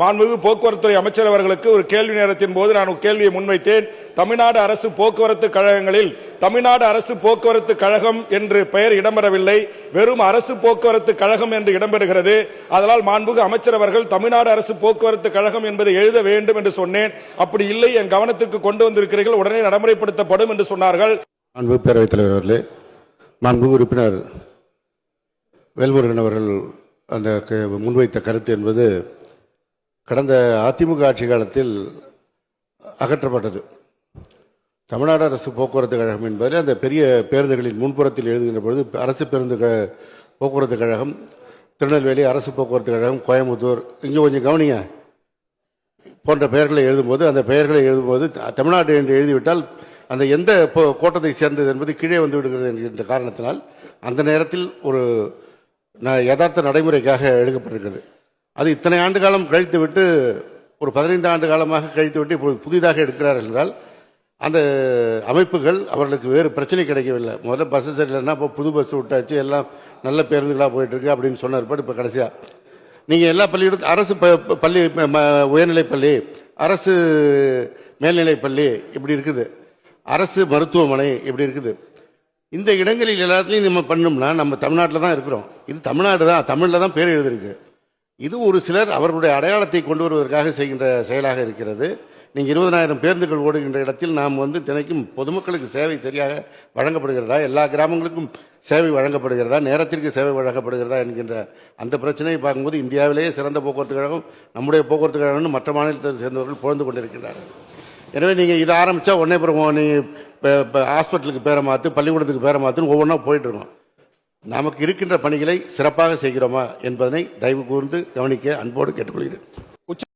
மாண்புமிகு போக்குவரத்துறை அமைச்சர் அவர்களுக்கு ஒரு கேள்வி நேரத்தின் போது நான் கேள்வியை முன்வைத்தேன். தமிழ்நாடு அரசு போக்குவரத்து கழகங்களில் தமிழ்நாடு அரசு போக்குவரத்து கழகம் என்று பெயர் இடம்பெறவில்லை. வெறும் அரசு போக்குவரத்து கழகம் என்று இடம்பெறுகிறது. அதனால் மாண்புமிகு அமைச்சர் அவர்கள் தமிழ்நாடு அரசு போக்குவரத்து கழகம் என்பதை எழுத வேண்டும் என்று சொன்னேன். அப்படி இல்லை என் கவனத்திற்கு கொண்டு வந்திருக்கிறீர்கள். உடனே நடைமுறைப்படுத்தப்படும் என்று சொன்னார்கள். அன்பு பேரவைத் தலைவர் அவர்களே மாண்பு உறுப்பினர் வேல்முருகன் அவர்கள் அந்த முன்வைத்த கருத்து என்பது கடந்த அதிமுக ஆட்சி காலத்தில் அகற்றப்பட்டது. தமிழ்நாடு அரசு போக்குவரத்து கழகம் என்பதில் அந்த பெரிய பேருந்துகளின் முன்புறத்தில் எழுதுகின்ற பொழுது அரசு பேருந்து க- போக்குவரத்து கழகம் திருநெல்வேலி அரசு போக்குவரத்து கழகம் கோயம்புத்தூர் இங்கே கொஞ்சம் கவனிங்க. போன்ற பெயர்களை எழுதும்போது அந்த பெயர்களை எழுதும்போது தமிழ்நாடு என்று எழுதிவிட்டால் அந்த எந்த கோட்டத்தை சேர்ந்தது என்பது கீழே வந்து விடுகிறது என்கின்ற காரணத்தினால் அந்த நேரத்தில் ஒரு யதார்த்த நடைமுறைக்காக எடுக்கப்பட்டிருக்கிறது. அது இத்தனை ஆண்டு காலம் கழித்து விட்டு ஒரு பதினைந்து ஆண்டு காலமாக கழித்து விட்டு இப்பொழுது புதிதாக எடுக்கிறார்கள் என்றால் அந்த அமைப்புகள் அவர்களுக்கு வேறு பிரச்சனை கிடைக்கவில்லை. முதல்ல பஸ் சரியில்லைன்னா இப்போ புது பஸ் விட்டாச்சு எல்லாம் நல்ல பேருந்துகளாக போயிட்டு இருக்கு அப்படின்னு சொன்னார். இப்போ கடைசியாக நீங்கள் எல்லா பள்ளியிடத்து அரசு ப- பள்ளி ம- ம- உயர்நிலைப் பள்ளி அரசு மேல்நிலைப் பள்ளி இப்படி இருக்குது. அரசு மருத்துவமனை இப்படி இருக்குது. இந்த இடங்களில் எல்லாத்துலேயும் நம்ம பண்ணோம்னா நம்ம தமிழ்நாட்டில் தான் இருக்கிறோம். இது தமிழ்நாடு தான் தமிழில் தான் பேர் எழுதிருக்கு இது ஒரு சிலர் அவர்களுடைய அடையாளத்தை கொண்டு வருவதற்காக செய்கின்ற செயலாக இருக்கிறது. நீங்கள் இருபதனாயிரம் பேருந்துகள் ஓடுகின்ற இடத்தில் நாம் வந்து தினைக்கும் பொதுமக்களுக்கு சேவை சரியாக வழங்கப்படுகிறதா? எல்லா கிராமங்களுக்கும் சேவை வழங்கப்படுகிறதா? நேரத்திற்கு சேவை வழங்கப்படுகிறதா என்கின்ற அந்த பிரச்சனையை பார்க்கும்போது இந்தியாவிலேயே சிறந்த போக்குவரத்து கழகம் நம்முடைய போக்குவரத்து கழகம்னு மற்ற மாநிலத்தை சேர்ந்தவர்கள் புகழ்ந்து கொண்டிருக்கிறார்கள் எனவே நீங்கள் இதை ஆரம்பித்தா உடனே பிறகு நீங்கள் இப்போ ஹாஸ்பிட்டலுக்கு பேரை மாற்று பள்ளிக்கூடத்துக்கு பேரை மாற்றுன்னு ஒவ்வொன்றா போயிட்டுருக்கோம் நமக்கு இருக்கின்ற பணிகளை சிறப்பாக செய்கிறோமா என்பதனை தயவு கூர்ந்து கவனிக்க அன்போடு கேட்டுக்கொள்கிறேன்.